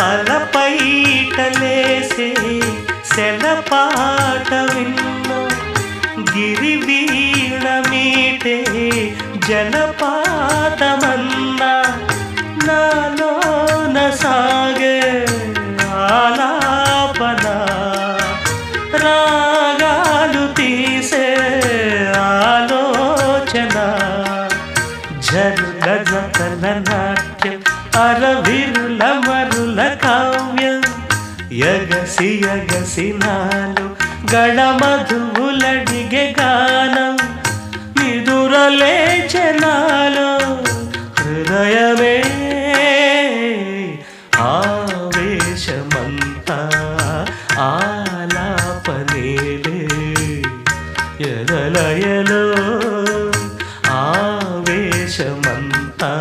అలపైటలేసే సెలపాట విన్నా గిరివీణ మీటే జలపాతమన్నా నాలోన సాగే ఆలాపన రాగాలు తీసే ఆలోచన జరుగ జతల నాట్యం అరవిరుల ఎగసి ఎగసినాలు గడమధువులడిగే గానం. నిదురలేచనాలు హృదయమే ఆవేశమంతా ఆలాపనేలే. ఎదలయలో ఆవేశమంతా